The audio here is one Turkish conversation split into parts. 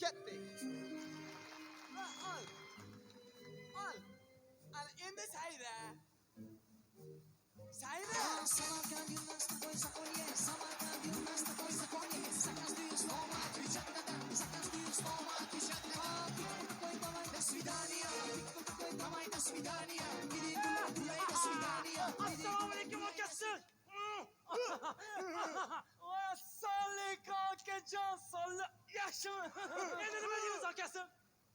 get things. All, all, الآن ده سعيدة سعيدة Samarkand üniversite koy sakolye Samarkand üniversite koy sakolye Sakas duyuz Roma Trijanda'da Sakas duyuz Roma Trijanda Pikkutu koy davay da svidaniya Pikkutu koy davay da svidaniya Gidin kulak kulay da svidaniya Assalamu alaikum arkadaşlar endi nima deymiz akasi?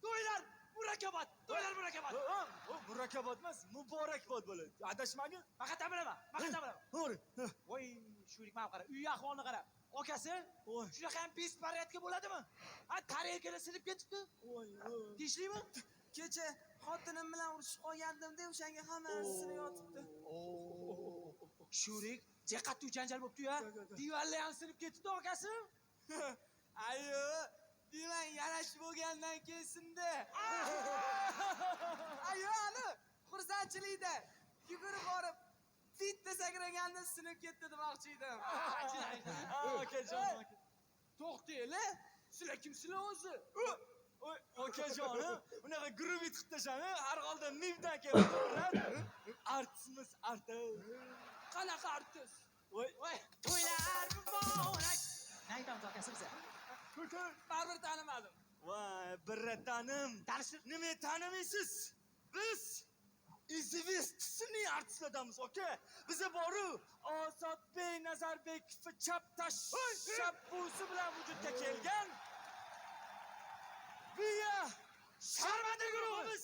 To'ylar murakkabat to'ylar murakkabat emas muborakbod bo'ladi. Adashmagin. Faqat bilaman faqat bilaman to'g'ri. Voy shurik mana qara. Uy ahvolini qara. Akasi Voy. shunaqa ham pis порядка bo'ladimi? Ha tarelkalar sinib ketibdi. Voy tegishlimi kecha xotinim bilan urushib qolgandimda o'shanga hammasi sinib yotibdi. Shurik jiqattu janjal bo'libdi ya Go, go, go. divarlar ham sinib ketibdi akasi ayo demang yarashib bo'lgandan keyin sindi ayo ani xursandchilikda yugurib borib bitta sakraganda sinib ketdi demoqchi edim okajon to'xtanglar sizlar kimsizlar o'zi okajonim unaqa grup qilib tashlama har holda mibdan kelibdilar artistmiz artist qanaqa artist. Voy voy to'ylar muborak baribir tanimadim voy birratanim tanishtir nima tanimaysiz biz izvestisining artistlaridamiz aka biza boru. Ozodbek nazarbekov chaptash shabbusi bilan vujudga kelgan biya sharmanda guruhimiz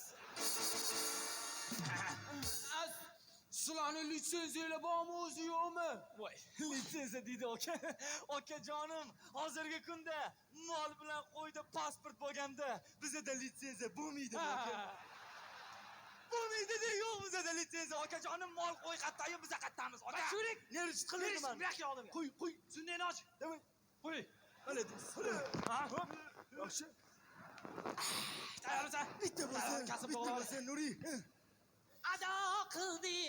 sizlarni litsenziyalar bormi o'zi yo'qmi voy litsenziya deydi aka okajonim hozirgi kunda mol bilan qo'yda pasport bo'lganda bizada litsenziya bo'lmaydi bo'lmaydida yo'q bizada litsenziya okajonim mol qo'y qattayu biza qattamiz ota shurik neri chiqilmaydi man buyoqqa oldim qo'y qo'y sundayni och qo'y hali yaxshi tayyormisan bitta bo'lsa bitta bo'lsa nuriy ado qildik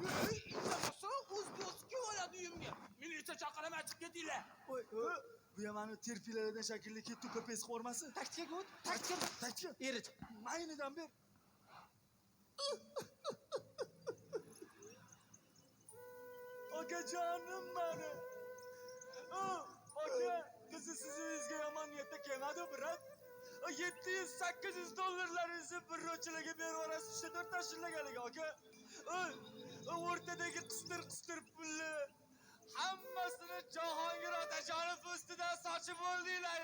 Nimasi bu? o'zbekistonga oladi uyimga militsiya chaqiraman chiqib ketinglar Voy, voy. Bu yamani terpilardan shakilli ketdi ko'pes qo'rmasi. taktikaga o't taktika Takchi. erit Maynidan ber. Okajonim mani. O, Oka, qizi sizingizga yomon niyatda kelmadi brat. 700 800 dollarlaringizni bir ro'chilarga berib yuborasiz uchta to'rtta shillaganiga aka. O'rtadagi qistir qistir pulni hammasini Jahongir otajonov ustidan sochib oldinglar.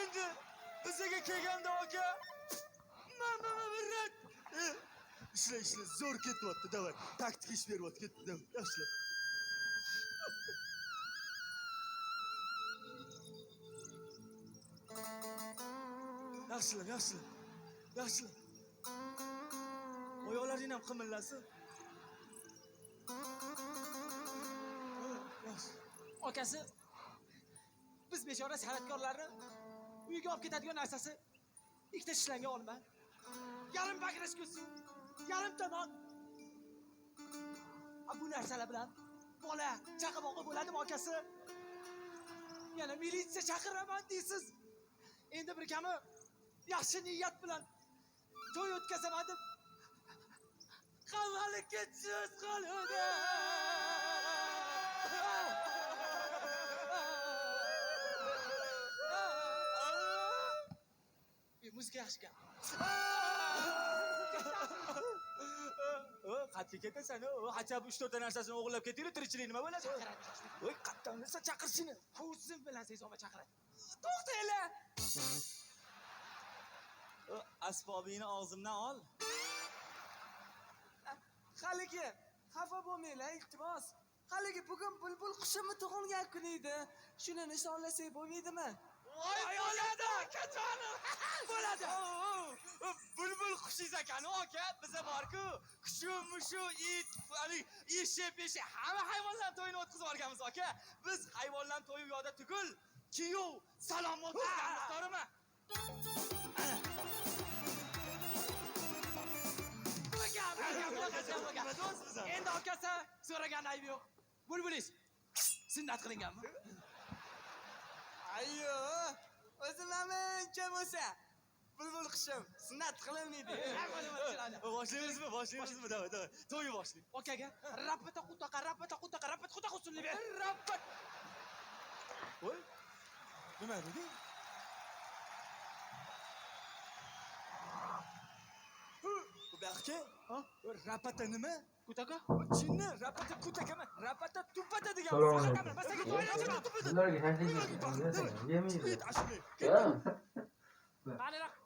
Endi bizaga kelganda aka birrat. Ishla ishla zo'r ketyapti, davay. Taktik ish beryapti, ketdi, davay. Yaxshi. Yaxshilar, yaxshilar. Qimirlasin. Yaxshi. akasi biz bechora san'atkorlarni uyga olib ketadigan narsasi ikkita shishlangan olma yarim yarimta non A, bu narsalar bilan bola chaqaloqli bo'ladimi akasi yana militsiya chaqiraman deysiz endi bir kami yaxshi niyat bilan to'y o'tkazaman deb qamallikka tushib qoladi muzika yaxshi gap qatga ketasan u hachab uch to'rtta narsasini o'g'irlab ketinglar tirikchilik nima bo'ladi voy qatdan desa chaqirishini Huzim bilan sezoma chaqiradi. to'xtanglar asbobingni og'zimdan ol haligi xafa bo'lmanglar iltimos. Haligi bugun bulbul qushimni tug'ilgan kuni edi. Shuni nishonlasak bo'lmaydimi? Bo'ladi akajonim. Bo'ladi. bulbul qushingiz ekan aka biza borku. Qushu mushu it haligi eshak beshak hamma hayvonlarni to'yini o'tkazib yuborganmiz aka biz hayvonlarni to'yi u yoqda tugul kuyov salom o'tkazganmiz to'g'rimi Endi akasi so'ragan aybi yo'q. Bulbulis. Sunnat qilinganmi? Ayyo, o'zimlarnincha bo'lsa, bulbul qishim sunnat qilinmaydi. Boshlaymizmi? Boshlaymizmi? Davay, davay. To'yni boshlaymiz. Okaga rapata qutaqa rapata qutaqa rapata qutaqa usulni ber. Rapat. Voy. Nima dedi? Rapata.